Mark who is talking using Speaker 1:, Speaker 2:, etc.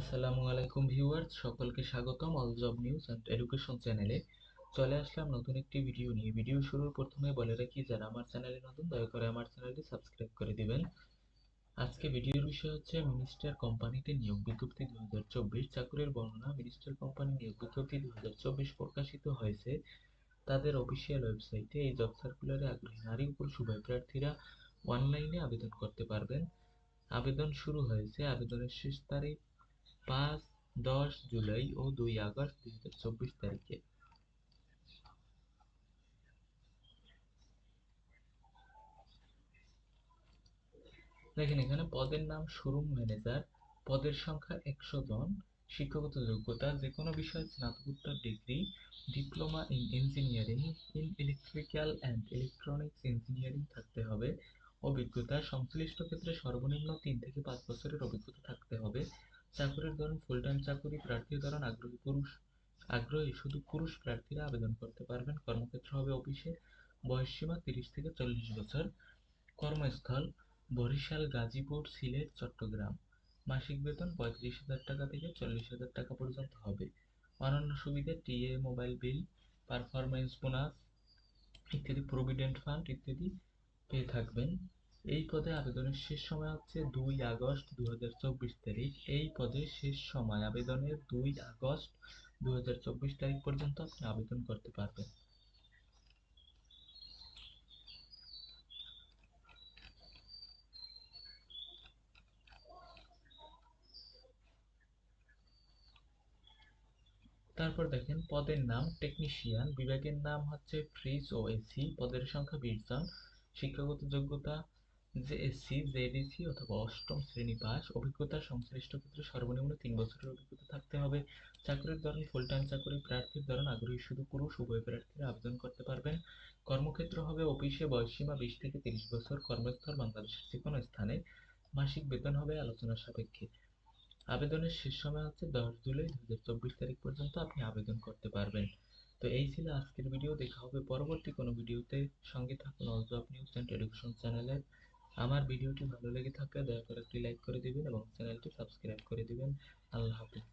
Speaker 1: আসসালামু আলাইকুম ভিউয়ার্স সকলকে স্বাগতম all job news and education চ্যানেলে চলে আসলাম নতুন একটি ভিডিও নিয়ে ভিডিও শুরুর প্রথমে বলে রাখি যারা আমার চ্যানেলে নতুন দয়া করে আমার চ্যানেলটি সাবস্ক্রাইব করে দিবেন আজকে ভিডিওর বিষয় হচ্ছে মিনিস্টার কোম্পানিতে নিয়োগ বিজ্ঞপ্তি দু হাজার চব্বিশ চাকরির বর্ণনা মিনিস্টার কোম্পানি নিয়োগ বিজ্ঞপ্তি দু হাজার চব্বিশ প্রকাশিত হয়েছে তাদের অফিসিয়াল ওয়েবসাইটে এই জব সার্কুলারে আগ্রহী নারী উপর সুভায় প্রার্থীরা অনলাইনে আবেদন করতে পারবেন আবেদন শুরু হয়েছে আবেদনের শেষ তারিখ পাঁচ দশ জুলাই ও দুই আগস্ট দুই হাজার চব্বিশ তারিখে দেখেন এখানে পদের নাম শোরুম ম্যানেজার পদের সংখ্যা একশো জন শিক্ষাগত যোগ্যতা যে কোনো বিষয়ে স্নাতকোত্তর degree diploma in engineering in electrical and electronics engineering থাকতে হবে অভিজ্ঞতা সংশ্লিষ্ট ক্ষেত্রে সর্বনিম্ন তিন থেকে পাঁচ বছরের অভিজ্ঞতা থাকতে হবে চাকরির ধরন ফুল টাইম চাকরি প্রার্থীর ধরন আগ্রহী পুরুষ আগ্রহী শুধু পুরুষ প্রার্থীরা আবেদন করতে পারবেন কর্মক্ষেত্র হবে অফিসে সীমা তিরিশ থেকে চল্লিশ বছর কর্মস্থল বরিশাল গাজীপুর সিলেট চট্টগ্রাম মাসিক বেতন পঁয়ত্রিশ হাজার টাকা থেকে চল্লিশ হাজার টাকা পর্যন্ত হবে অন্যান্য সুবিধা TA mobile bill performance bonus ইত্যাদি প্রভিডেন্ট ফান্ড ইত্যাদি পেয়ে থাকবেন এই পদে আবেদনের শেষ সময় হচ্ছে দুই আগস্ট দু তারিখ এই পদে শেষ সময় আবেদনের দুই আগস্ট দু তারিখ পর্যন্ত আপনি আবেদন করতে পারবেন তারপর দেখেন পদের নাম টেকনিশিয়ান বিভাগের নাম হচ্ছে ফ্রিজ ও এসি পদের সংখ্যা বিশ জন শিক্ষাগত যোগ্যতা যে এসসি জেডিসি অথবা অষ্টম শ্রেণী পাস অভিজ্ঞতা সংশ্লিষ্ট ক্ষেত্রে সর্বনিম্ন তিন বছরের অভিজ্ঞতা থাকতে হবে চাকরির ধরন ফুল টাইম চাকরি প্রার্থীর ধরন আগ্রহী শুধু পুরুষ উভয় প্রার্থীরা আবেদন করতে পারবেন কর্মক্ষেত্র হবে অফিসে বয়সসীমা বিশ থেকে তিরিশ বছর কর্মস্থল বাংলাদেশের যে কোনো স্থানে মাসিক বেতন হবে আলোচনার সাপেক্ষে আবেদনের শেষ সময় হচ্ছে দশ জুলাই দু হাজার চব্বিশ তারিখ পর্যন্ত আপনি আবেদন করতে পারবেন তো এই ছিল আজকের ভিডিও দেখা হবে পরবর্তী কোনো ভিডিওতে সঙ্গে থাকুন অলজব নিউজ অ্যান্ড এডুকেশন চ্যানেলের আমার ভিডিওটি ভালো লেগে থাকলে দয়া করে একটি লাইক করে দিবেন এবং চ্যানেলটি সাবস্ক্রাইব করে দিবেন আল্লাহ হাফিজ